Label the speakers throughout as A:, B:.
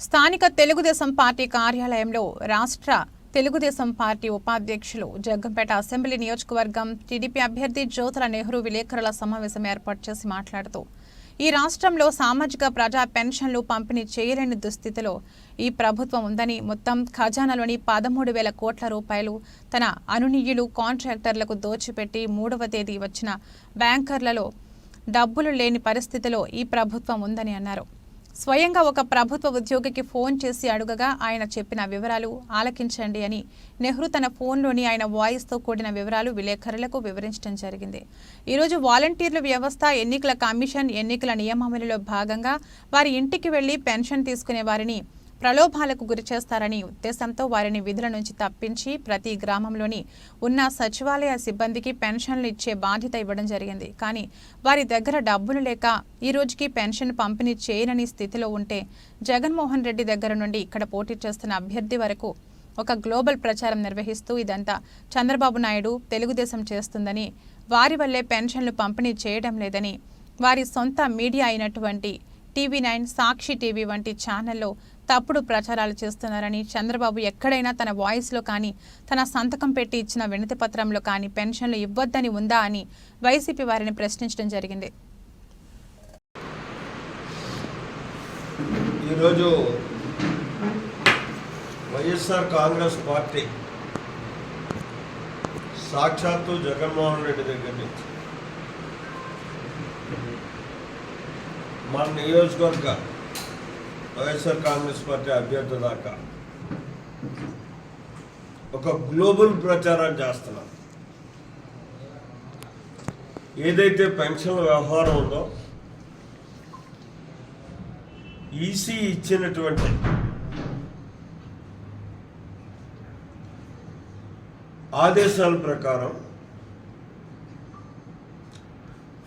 A: స్థానిక తెలుగుదేశం పార్టీ కార్యాలయంలో రాష్ట్ర తెలుగుదేశం పార్టీ ఉపాధ్యక్షులు జగ్గంపేట అసెంబ్లీ నియోజకవర్గం టీడీపీ అభ్యర్థి జ్యోతుల నెహ్రూ విలేకరుల సమావేశం ఏర్పాటు చేసి మాట్లాడుతూ ఈ రాష్ట్రంలో సామాజిక ప్రజా పెన్షన్లు పంపిణీ చేయలేని దుస్థితిలో ఈ ప్రభుత్వం ఉందని మొత్తం ఖజానాలోని పదమూడు వేల కోట్ల రూపాయలు తన అనునీయులు కాంట్రాక్టర్లకు దోచిపెట్టి మూడవ తేదీ వచ్చిన బ్యాంకర్లలో డబ్బులు లేని పరిస్థితిలో ఈ ప్రభుత్వం ఉందని అన్నారు. స్వయంగా ఒక ప్రభుత్వ ఉద్యోగికి ఫోన్ చేసి అడుగగా ఆయన చెప్పిన వివరాలు ఆలకించండి అని నెహ్రూ తన ఫోన్లోని ఆయన వాయిస్తో కూడిన వివరాలు విలేకరులకు వివరించడం జరిగింది. ఈరోజు వాలంటీర్ల వ్యవస్థ ఎన్నికల కమిషన్ ఎన్నికల నియమావళిలో భాగంగా వారి ఇంటికి వెళ్ళి పెన్షన్ తీసుకునే వారిని ప్రలోభాలకు గురి చేస్తారని ఉద్దేశంతో వారిని విధుల నుంచి తప్పించి ప్రతి గ్రామంలోని ఉన్న సచివాలయ సిబ్బందికి పెన్షన్లు ఇచ్చే బాధ్యత ఇవ్వడం జరిగింది. కానీ వారి దగ్గర డబ్బులు లేక ఈ రోజుకి పెన్షన్ పంపిణీ చేయనని స్థితిలో ఉంటే జగన్మోహన్ రెడ్డి దగ్గర నుండి ఇక్కడ పోటీ చేస్తున్న అభ్యర్థి వరకు ఒక గ్లోబల్ ప్రచారం నిర్వహిస్తూ ఇదంతా చంద్రబాబు నాయుడు తెలుగుదేశం చేస్తుందని వారి వల్లే పెన్షన్లు పంపిణీ చేయడం లేదని వారి సొంత మీడియా అయినటువంటి టీవీ నైన్ సాక్షి టీవీ వంటి ఛానల్లో తప్పుడు ప్రచారాలు చేస్తున్నారని చంద్రబాబు ఎక్కడైనా తన వాయిస్లో కానీ తన సంతకం పెట్టి ఇచ్చిన వినతి పత్రంలో కానీ పెన్షన్లు ఇవ్వద్దని ఉందా అని వైసీపీ వారిని ప్రశ్నించడం జరిగింది.
B: ఈరోజు వైఎస్ఆర్ కాంగ్రెస్ పార్టీ సాక్షాత్తు జగన్మోహన్ రెడ్డి దగ్గర నుంచి మన నియోజకవర్గ వైఎస్ఆర్ కాంగ్రెస్ పార్టీ అభ్యర్థి దాకా. ఒక గ్లోబల్ ప్రచారం చేస్తున్నారు ఏదైతే పెన్షన్ వ్యవహారం ఉందో ఈసీ ఇచ్చినటువంటి ఆదేశాల ప్రకారం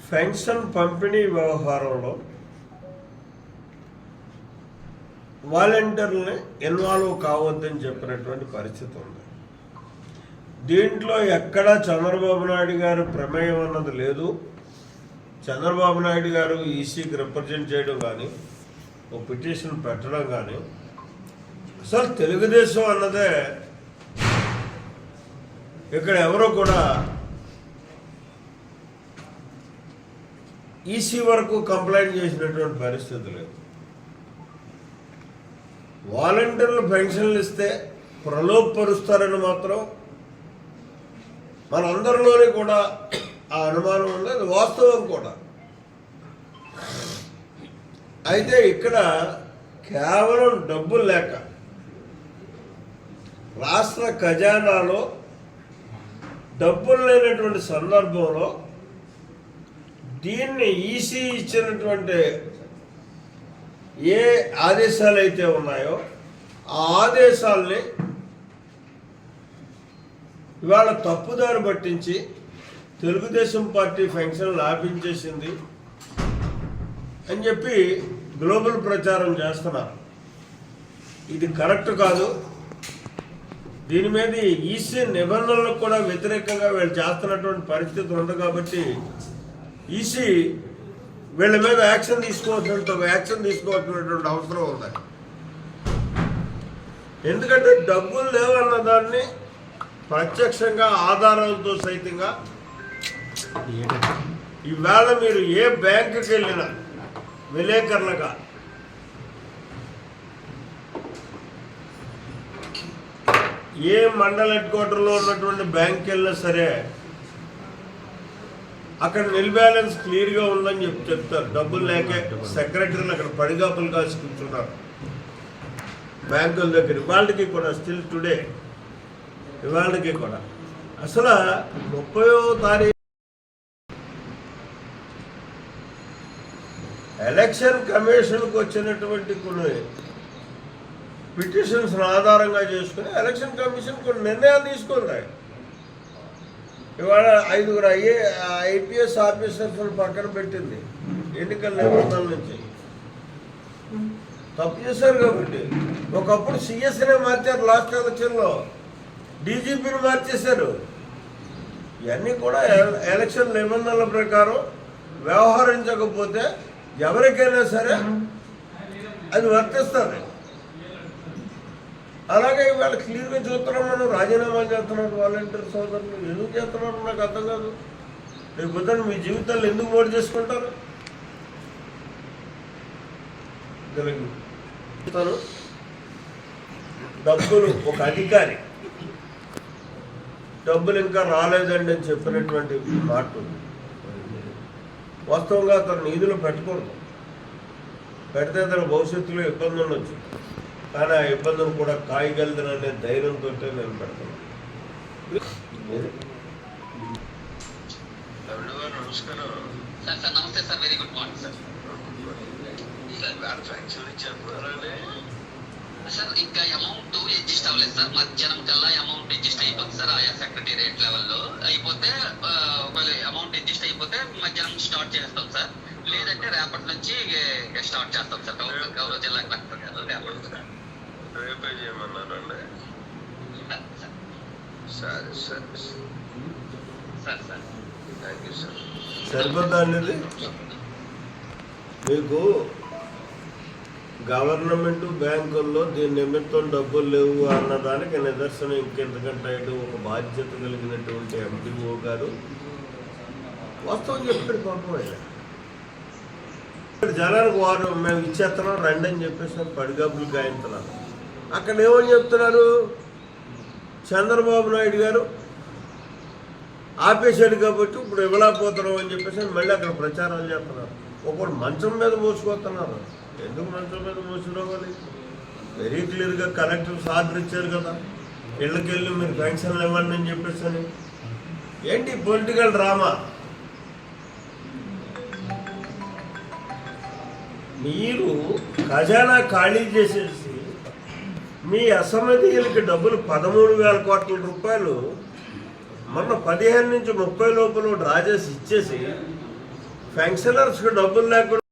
B: పెన్షన్ పంపిణీ వ్యవహారంలో వాలంటీర్లని ఇన్వాల్వ్ కావద్దని చెప్పినటువంటి పరిస్థితి ఉంది. దీంట్లో ఎక్కడా చంద్రబాబు నాయుడు గారు ప్రమేయం అన్నది లేదు. చంద్రబాబు నాయుడు గారు ఈసీకి రిప్రజెంట్ చేయడం కానీ ఓ పిటిషన్ పెట్టడం కానీ అసలు తెలుగుదేశం అన్నదే ఇక్కడ ఎవరో కూడా ఈసీ వరకు కంప్లైంట్ చేసినటువంటి పరిస్థితి లేదు. వాలంటీర్లు పెన్షన్లు ఇస్తే ప్రలోభపరుస్తారని మాత్రం మనందరిలోనే కూడా ఆ అనుమానం ఉంది. అది వాస్తవం కూడా. అయితే ఇక్కడ కేవలం డబ్బులు లేక రాష్ట్ర ఖజానాలో డబ్బులు లేనటువంటి సందర్భంలో దీన్ని ఈసీ ఇచ్చినటువంటి ఏ ఆదేశాలు అయితే ఉన్నాయో ఆ ఆదేశాల్ని ఇవాళ తప్పుదారి పట్టించి తెలుగుదేశం పార్టీ ఫంక్షన్ ఆపించేసింది అని చెప్పి గ్లోబల్ ప్రచారం చేస్తున్నారు. ఇది కరెక్ట్ కాదు. దీని మీద ఈసీ నిబంధనలకు కూడా వ్యతిరేకంగా వీళ్ళు చేస్తున్నటువంటి పరిస్థితి ఉంది కాబట్టి ఈసీ వీళ్ళ మీద యాక్షన్ తీసుకోవాల్సినంత యాక్షన్ తీసుకోవాల్సినటువంటి అవసరం ఉంది. ఎందుకంటే డబ్బులు లేవన్న దాన్ని ప్రత్యక్షంగా ఆధారాలతో సైతంగా ఈవేళ మీరు ఏ బ్యాంకుకి వెళ్ళినా విలేకరులుగా ఏ మండల హెడ్ క్వార్టర్లో ఉన్నటువంటి బ్యాంక్ వెళ్ళినా సరే అక్కడ నిల్ బ్యాలెన్స్ క్లియర్గా ఉందని చెప్పి చెప్తారు. డబ్బులు లేకే సెక్రటరీలు అక్కడ పడిగాపులు కాసి కూర్చున్నారు. బ్యాంకుల దగ్గర. ఇవాళకి కూడా స్టిల్ టుడే. ఇవాళకి కూడా. అసలు ముప్పయో తారీఖు ఎలక్షన్ కమిషన్కి వచ్చినటువంటి కొన్ని పిటిషన్స్ ఆధారంగా చేసుకుని ఎలక్షన్ కమిషన్ కొన్ని నిర్ణయాలు తీసుకుంది ఇవాళ ఐదుగురు ఐఏ ఐపీఎస్ ఆఫీసర్స్ పక్కన పెట్టింది. ఎన్నికల నిబంధనల నుంచి. తప్పు చేశారు కాబట్టి. ఒకప్పుడు సిఎస్నే మార్చారు లాస్ట్ ఎలక్షన్లో. డీజీపీని మార్చేశారు. ఇవన్నీ కూడా ఎలక్షన్ నిబంధనల ప్రకారం వ్యవహరించకపోతే ఎవరికైనా సరే అది వర్తిస్తుంది. అలాగే ఇవాళ క్లియర్గా చూస్తున్నాం మనం రాజీనామా చేస్తున్నారు వాలంటీర్ సోదరులు ఎందుకు చేస్తున్నారు నాకు అర్థం కాదు. రేపు పొద్దున్న మీ జీవితాలు ఎందుకు ఓటు చేసుకుంటారు? తెలుగు. డబ్బులు ఒక అధికారి. డబ్బులు ఇంకా రాలేదండి అని చెప్పినటువంటి మాట వాస్తవంగా అతను నిధులు పెట్టకూడదు. పెడితే అతను భవిష్యత్తులో ఇబ్బంది ఉండొచ్చు. కానీ ఆ ఇబ్బందులు కూడా కాయగలదననే ధైర్యంతో నేను పెడతాను.
C: నమస్కారం.
D: సార్ సార్ నమస్తే sir very good morning sir sir ఇంకా అమౌంట్ అడ్జస్ట్ అవ్వలేదు సార్. మధ్యాహ్నం కల్లా అమౌంట్ అడ్జస్ట్ అయిపోతుంది సార్ ఆయా సెక్రటేరియట్ లెవెల్లో అయిపోతే ఒకవేళ అమౌంట్ అడ్జస్ట్ అయిపోతే మధ్యాహ్నం స్టార్ట్ చేస్తాం సార్. లేదంటే రేపటి నుంచి స్టార్ట్ చేస్తాం సార్. గౌరవ జిల్లా కలెక్టర్ గారు రేపటి.
C: రేపే చేయమన్నారండి?
D: సార్
C: సరే సరే.
D: Sir sir.
C: Thank you sir
B: సరిపోద్దా అనేది మీకు గవర్నమెంట్ బ్యాంకుల్లో దీని నిమిత్తం డబ్బులు లేవు అన్నదానికి నిదర్శనం ఇంకెంతకంటే ఇటు ఒక బాధ్యత కలిగినటువంటి ఎంపీఓ గారు. వాస్తవం చెప్పాడు పాపం ఆయన. జనానికి వారు మేము ఇచ్చేస్తున్నాం రండి అని చెప్పేసి పడిగాపులు గాయంతున్నారు అక్కడ ఏమని చెప్తున్నారు? చంద్రబాబు నాయుడు గారు ఆపేశాడు కాబట్టి ఇప్పుడు ఇవ్వలేకపోతున్నాం అని చెప్పేసి మళ్ళీ అక్కడ ప్రచారాలు చేస్తున్నారు. ఒకడు మంచం మీద మోసుకొస్తున్నారు. ఎందుకు మంచం మీద మోసుకోవాలి వెరీ క్లియర్గా కలెక్టర్స్ ఆర్డర్ ఇచ్చారు కదా. ఇళ్ళకెళ్ళి మీరు పెన్షన్లు ఇవ్వండి అని చెప్పేసి ఏంటి పొలిటికల్ డ్రామా? మీరు ఖజానా ఖాళీ చేసేసి మీ అసమ్మతికి డబ్బులు పదమూడు వేల కోట్ల రూపాయలు మొన్న పదిహేను నుంచి ముప్పై లోపల డ్రా చేసి ఇచ్చేసి పెన్షనర్స్కి డబ్బులు లేకుండా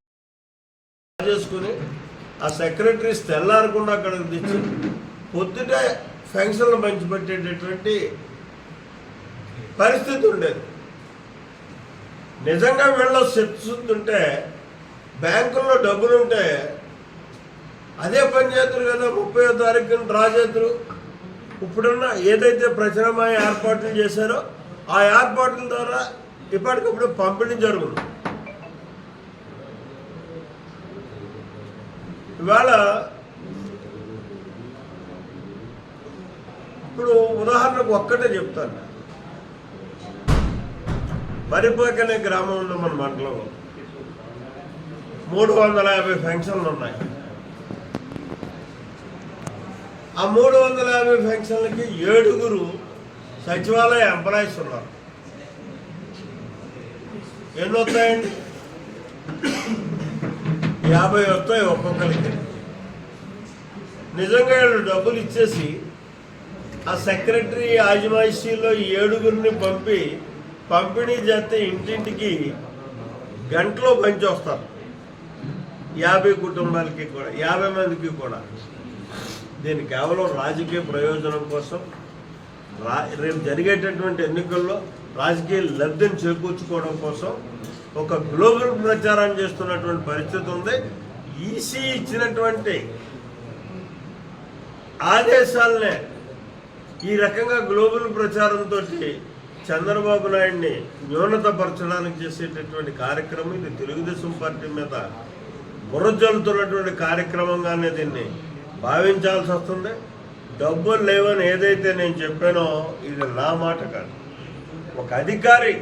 B: డ్రా చేసుకుని ఆ సెక్రటరీస్ తెల్లారకుండా అక్కడికి తెచ్చి పొద్దుటే పెన్షన్లు పంచిపెట్టేటటువంటి పరిస్థితి ఉండేది. నిజంగా వీళ్ళు శక్తుంటే బ్యాంకుల్లో డబ్బులుంటే అదే పని చేతులు కదా ముప్పై తారీఖున డ్రా ఇప్పుడున్న ఏదైతే ప్రచురమై ఏర్పాట్లు చేశారో ఆ ఏర్పాట్ల ద్వారా ఇప్పటికప్పుడు పంపిణీ జరుగును. ఇవాళ ఇప్పుడు ఉదాహరణకు ఒక్కటే చెప్తాను. మరిపోక అనే గ్రామం ఉన్న మన మండలంలో మూడు వందల యాభై ఫంక్షన్లు ఉన్నాయి. ఆ మూడు వందల యాభై ఫంక్షన్లకి ఏడుగురు సచివాలయ ఎంప్లాయీస్ ఉన్నారు. ఎన్ని వస్తాయండి యాభై వస్తాయి ఒక్కొక్కరికి. నిజంగా వీళ్ళు డబ్బులు ఇచ్చేసి ఆ సెక్రటరీ ఆజమాయిషీలో ఏడుగురిని పంపి పంపిణీ చేస్తే ఇంటింటికి గంటలో పంచి వస్తారు యాభై కుటుంబాలకి కూడా యాభై మందికి కూడా. దీని కేవలం రాజకీయ ప్రయోజనం కోసం రా రేపు జరిగేటటువంటి ఎన్నికల్లో రాజకీయ లబ్ధిని చేకూర్చుకోవడం కోసం ఒక గ్లోబల్ ప్రచారం చేస్తున్నటువంటి పరిస్థితి ఉంది. ఈసీ ఇచ్చినటువంటి ఆదేశాలనే ఈ రకంగా గ్లోబల్ ప్రచారంతో చంద్రబాబు నాయుడిని న్యూనతపరచడానికి చేసేటటువంటి కార్యక్రమం ఇది. తెలుగుదేశం పార్టీ మీద బుర్రజల్లుతున్నటువంటి కార్యక్రమంగానే దీన్ని భావించాల్సి వస్తుంది. డబ్బులు లేవని ఏదైతే నేను చెప్పానో ఇది నా మాట కాదు. ఒక అధికారి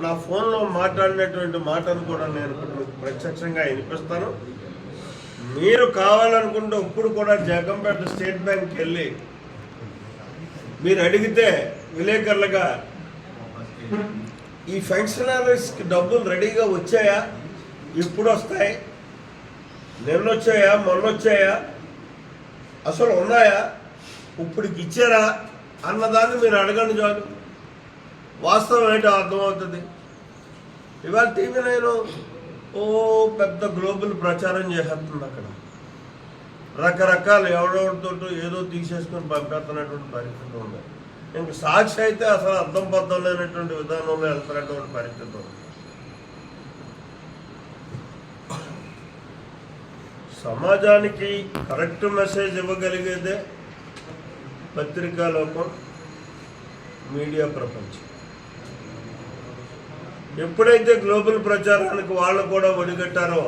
B: నా ఫోన్లో మాట్లాడినటువంటి మాటను కూడా నేను ఇప్పుడు మీకు ప్రత్యక్షంగా వినిపిస్తాను. మీరు కావాలనుకుంటే ఇప్పుడు కూడా జగంపేట స్టేట్ బ్యాంక్కి వెళ్ళి మీరు అడిగితే విలేకరులుగా ఈ ఫంక్షనరీస్కి డబ్బులు రెడీగా వచ్చాయా? ఇప్పుడు వస్తాయి. నిన్నొచ్చాయా? మొన్నొచ్చాయా? మొన్న వచ్చాయా అసలు ఉన్నాయా? ఇప్పటికి ఇచ్చారా? అన్నదాన్ని మీరు అడగండి చాలు. వాస్తవం ఏంటో అర్థమవుతుంది. ఇవాళ టీవీ నేను ఓ పెద్ద గ్లోబల్ ప్రచారం చేసేస్తుంది అక్కడ. రకరకాలు ఎవడెవరితో ఏదో తీసేసుకొని పంపేస్తున్నటువంటి పరిస్థితి ఉంది. ఇంక సాక్షి అయితే అసలు అర్థం పద్ధం లేనటువంటి విధానంలో వెళ్తున్నటువంటి పరిస్థితి ఉంది. సమాజానికి కరెక్ట్ మెసేజ్ ఇవ్వగలిగేదే పత్రికా లోకం మీడియా ప్రపంచం. ఎప్పుడైతే గ్లోబల్ ప్రచారానికి వాళ్ళు కూడా ఒడిగట్టారో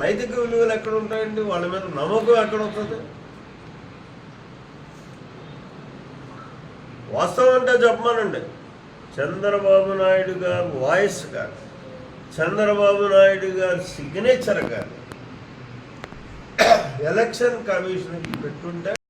B: నైతిక విలువలు ఎక్కడ ఉంటాయండి? వాళ్ళ మీద నమ్మకం ఎక్కడ ఉంటుంది? వాస్తవం అంటే చెప్పమానండి చంద్రబాబు నాయుడు గారు వాయిస్ గారు. చంద్రబాబు నాయుడు గారి సిగ్నేచర్ గారు ఎలక్షన్ కమిషన్కి పెట్టుంటే